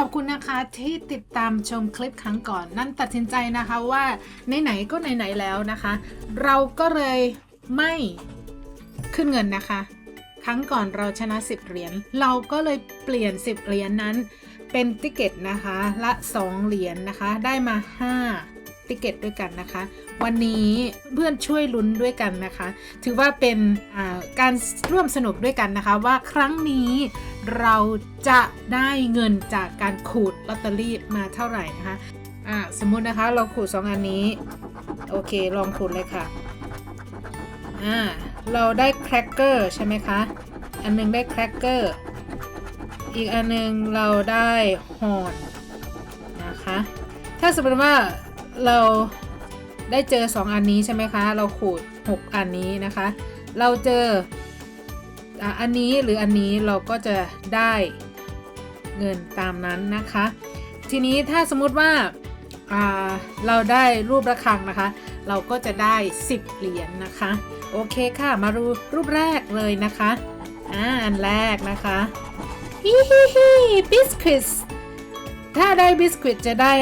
ขอบคุณนะคะที่ติดตามชมคลิปครั้งก่อน นั่นตัดสินใจนะคะว่าไหนๆก็ไหนๆแล้วนะคะ เราก็เลยไม่ขึ้นเงินนะคะ ครั้งก่อนเราชนะ 10 เหรียญเราก็เลยเปลี่ยน 10 เหรียญนั้น เป็นติเกตนะคะละ 2 เหรียญนะคะ ได้มา 5 ติเกตด้วยกันนะคะ วันนี้เพื่อนช่วยลุ้นด้วยกันนะคะ ถือว่าเป็นการร่วมสนุกด้วยกันนะคะ ว่าครั้งนี้เราจะได้เงินจากการขูดลอตเตอรี่มาเท่าไหร่นะคะอ่าสมมุตินะคะเราขูด 2 อันนี้ โอเค ลองขูดเลยค่ะอ่าเราได้แครกเกอร์ใช่ไหมคะ อันหนึงได้แครกเกอร์อีกอันหนึงเราได้ฮอนนะคะ ถ้าสมมติว่า เราได้เจอ 2 อันนี้ใช่ไหมคะ เราขูด 6 อันนี้นะคะ เราเจออันนี้หรืออันนี้เราก็จะได้เงินตามนั้นนะคะ ทีนี้ถ้าสมมุติว่าาเราได้รูประฆังนะคะ เราก็จะได้ 10 เหรียญนะคะ โอเคค่ะ มาดูรูปแรกเลยนะคะ อ่า อันแรกนะคะฮิฮิฮิบิสคิต ถ้าได้บิสคิตจะได้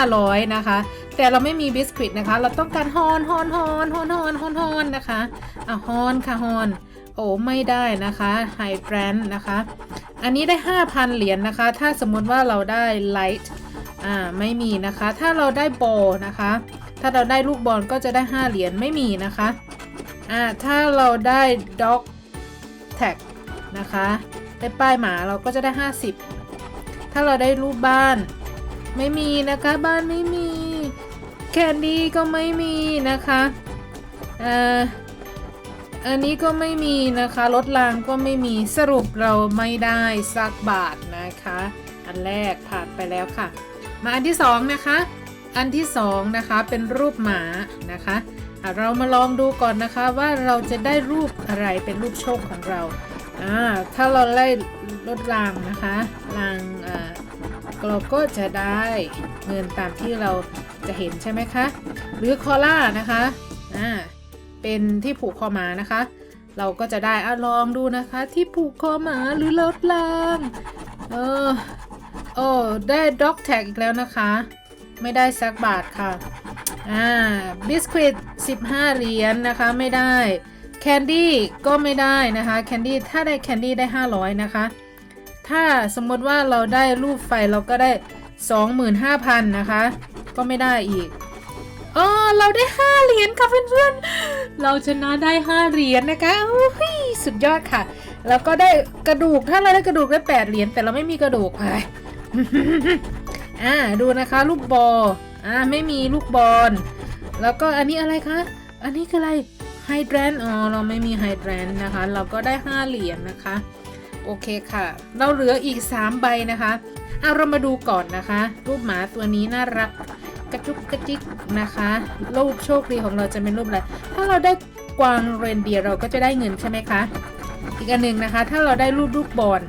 500 นะคะ แต่เราไม่มีบิสคิตนะคะ เราต้องการฮอนฮอนฮอนฮอนฮอนฮอนฮอนนะคะอะฮอนค่ะฮอนโอ้ไม่ได้นะคะไฮแดรนนะคะ อันนี้ได้ 5,000 เหรียญนะคะ ถ้าสมมติว่าเราได้ไลท์อ่าไม่มีนะคะ ถ้าเราได้บอลนะคะ ถ้าเราได้ลูกบอลก็จะได้ 5 เหรียญไม่มีนะคะอ่าถ้าเราได้ด็อกแท็กนะคะได้ป้ายหมาเราก็จะได้ 50 ถ้าเราได้รูปบ้าน ไม่มีนะคะบ้านไม่มี แคนดี้ก็ไม่มีนะคะเอ่ออันนี้ก็ไม่มีนะคะรถรางก็ไม่มีสรุปเราไม่ได้สักบาทนะคะ อันแรกผ่านไปแล้วค่ะ มาอันที่สองนะคะ อันที่สองนะคะเป็นรูปหมานะคะะเรามาลองดูก่อนนะคะว่าเราจะได้รูปอะไรเป็นรูปโชคของเราอ่าถ้าเราไล่รถรางนะคะราง เราก็จะได้เงินตามที่เราจะเห็นใช่ไหมคะ หรือคอล่านะคะอ่าเป็นที่ผูกคอหมานะคะ เราก็จะได้อะลองดูนะคะ ที่ผูกคอหมาหรือรถรางเออโอ้ได้ด็อกแท็กอีกแล้วนะคะ ไม่ได้สักบาทค่ะอ่าบิสคิต15 เหรียญนนะคะไม่ได้แคนดี้ก็ไม่ได้นะคะแคนดี้ถ้าได้แคนดี้ได้ 500 นะคะ ถ้าสมมติว่าเราได้รูปไฟเราก็ได้ 25,000 นะคะ ก็ไม่ได้อีกอ๋อเราได้ 5 เหรียญค่ะเพื่อนๆ เราชนะได้ 5 เหรียญนะคะโอ้ยสุดยอดค่ะ แล้วก็ได้กระดูกถ้าเราได้กระดูกได้ 8 เหรียญแต่เราไม่มีกระดูกไปอ่าดูนะคะลูกบอลอ่าไม่มีลูกบอล แล้วก็อันนี้อะไรคะ อันนี้คืออะไรไฮแดรนอ๋อเราไม่มีไฮแดรนนะคะ เราก็ได้ 5 เหรียญนะคะ โอเคค่ะ เราเหลืออีก 3 ใบนะคะเอาเรามาดูก่อนนะคะ รูปหมาตัวนี้น่ารักกระจุกกระจิกนะคะรูปโชคดีของเราจะเป็นรูปอะไรถ้าเราได้กวางเรนเดียร์เราก็จะได้เงินใช่ไหมคะ อีกอันหนึ่งนะคะ ถ้าเราได้รูปลูกบอล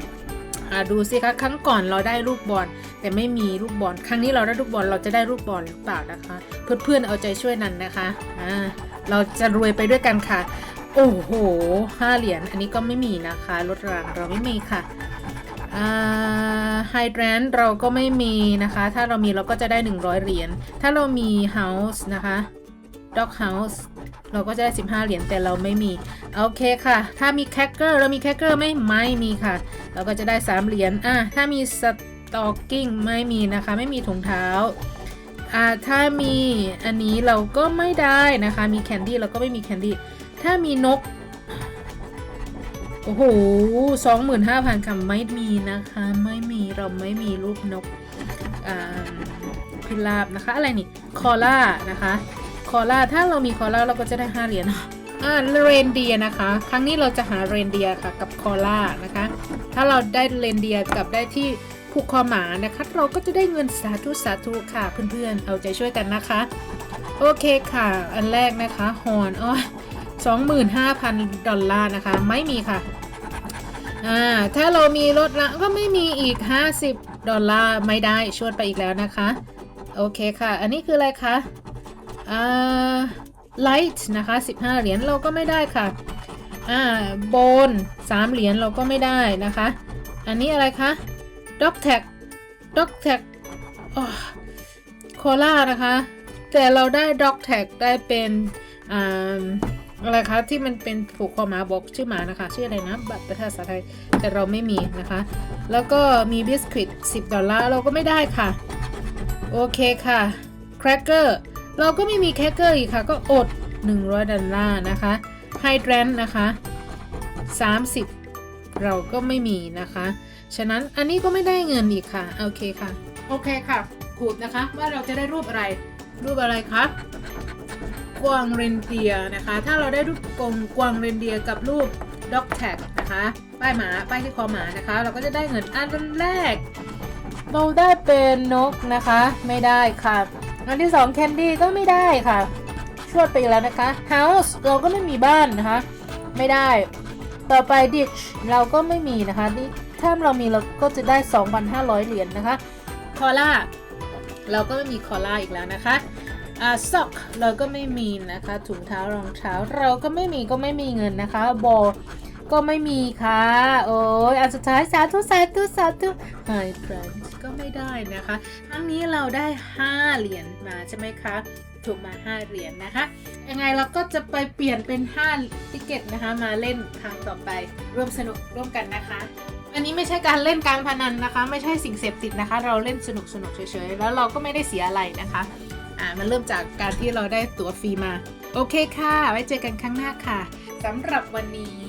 อ่าดูสิคะครั้งก่อนเราได้ลูกบอลแต่ไม่มีลูกบอลครั้งนี้เราได้ลูกบอลเราจะได้ลูกบอลหรือเปล่านะคะ เพื่อนๆเอาใจช่วยนันนะคะอ่าเราจะรวยไปด้วยกันค่ะ โอ้โหห้าเหรียญ อันนี้ก็ไม่มีนะคะลดรางเราไม่มีค่ะไฮแดรนเราก็ไม่มีนะคะ ถ้าเรามีเราก็จะได้ 100 เหรียญ ถ้าเรามี House นะคะ Dog House เราก็จะได้ 15 เหรียญ แต่เราไม่มี โอเคค่ะ ถ้ามีแค c เกอร์เรามีแค c เกอร์ไหมไม่มีค่ะ เราก็จะได้ 3 เหรียญ อะ ถ้ามีสตอกกิ้งไม่มีนะคะ ไม่มีถุงเท้าอ่าถ้ามีอันนี้เราก็ไม่ได้นะคะ มีแคนดี้เราก็ไม่มีแคนดี้ ถ้ามีนก โอ้โหสองหมื่นห้าพันคำไม่มีนะคะ ไม่มีเราไม่มีรูปนกพิราบนะคะ อะไรนี่ คอล่านะคะ คอล่า ถ้าเรามีคอล่าเราก็จะได้5เหรียญอ่าเรนเดียนะคะ ครั้งนี้เราจะหาเรนเดียค่ะ กับคอล่านะคะ ถ้าเราได้เรนเดียกับได้ที่ผูกคอหมานะคะ เราก็จะได้เงินสาธุสาธุค่ะเพื่อนๆ เอาใจช่วยกันนะคะ โอเคค่ะ อันแรกนะคะฮอนอ๋อ 25,000 ดอลลาร์นะคะ ไม่มีค่ะ อ่า ถ้าเรามีลดละก็ไม่มีอีก 50 ดอลลาร์ไม่ได้ชวดไปอีกแล้วนะคะ โอเคค่ะ อันนี้คืออะไรคะ อ่าไลท์นะคะ 15 เหรียญเราก็ไม่ได้ค่ะ อ่า โบน 3 เหรียญเราก็ไม่ได้นะคะ อันนี้อะไรคะด็อกแท็กด็อกแท็กโคล่านะคะ แต่เราได้ด็อกแท็กได้เป็นอ่า อะไรคะที่มันเป็นผูกคอหมาบอกชื่อหมานะคะ ชื่ออะไรนะบัตรประชาชาไทยแต่เราไม่มีนะคะ แล้วก็มีบิสคิต10 ดอลลาร์เราก็ไม่ได้ค่ะ โอเคค่ะแครกเกอร์เราก็ไม่มีแครกเกอร์อีกค่ะ ก็อด 100 ดอลลาร์นะคะไฮแดรนนะคะ 30 เราก็ไม่มีนะคะ ฉะนั้นอันนี้ก็ไม่ได้เงินอีกค่ะ โอเคค่ะ โอเคค่ะขูดนะคะว่าเราจะได้รูปอะไร รูปอะไรคะ กวางเรนเดียนะคะ ถ้าเราได้รูปกงกวางเรนเดียกับรูปด็อกแท็กนะคะ ป้ายหมา ป้ายที่คอหมานะคะ เราก็จะได้เงินอันแรกเราได้เป็นนกนะคะ ไม่ได้ค่ะ อันที่สองแคนดี้ก็ไม่ได้ค่ะ ชวดไปอีกแล้วนะคะ House เราก็ไม่มีบ้านนะคะ ไม่ได้ ต่อไป Ditch เราก็ไม่มีนะคะนี่ถ้าเรามีเราก็จะได้ 2,500 เหรียญนะคะ คอล่า เราก็ไม่มีคอล่าอีกแล้วนะคะ อ่าซอกเราก็ไม่มีนะคะ ถุงเท้ารองเท้าเราก็ไม่มีก็ไม่มีเงินนะคะบก็ไม่มีค่ะ โอ้ยอันสุดท้ายสาธุสาธุสาธุไฮเฟรนด์ก็ไม่ได้นะคะทั้งนี้เราได้ 5 เหรียญมาใช่ไหมคะ ถูกมา 5 เหรียญนะคะ ยังไงเราก็จะไปเปลี่ยนเป็น 5 ติเกตนะคะ มาเล่นครั้งต่อไป ร่วมสนุกร่วมกันนะคะ อันนี้ไม่ใช่การเล่นการพนันนะคะ ไม่ใช่สิ่งเสพติดนะคะ เราเล่นสนุกสนุกเฉยๆ แล้วเราก็ไม่ได้เสียอะไรนะคะ อ่ามันเริ่มจากการที่เราได้ตั๋วฟรีมา โอเคค่ะ ไว้เจอกันครั้งหน้าค่ะสำหรับวันนี้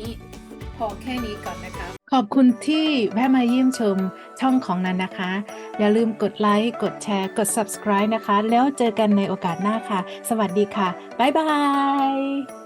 พอแค่นี้ก่อนนะคะ ขอบคุณที่แวะมาเยี่ยมชมช่องของนันนะคะ อย่าลืมกดไลค์กดแชร์ กด subscribe นะคะ แล้วเจอกันในโอกาสหน้าค่ะ สวัสดีค่ะ บ๊ายบาย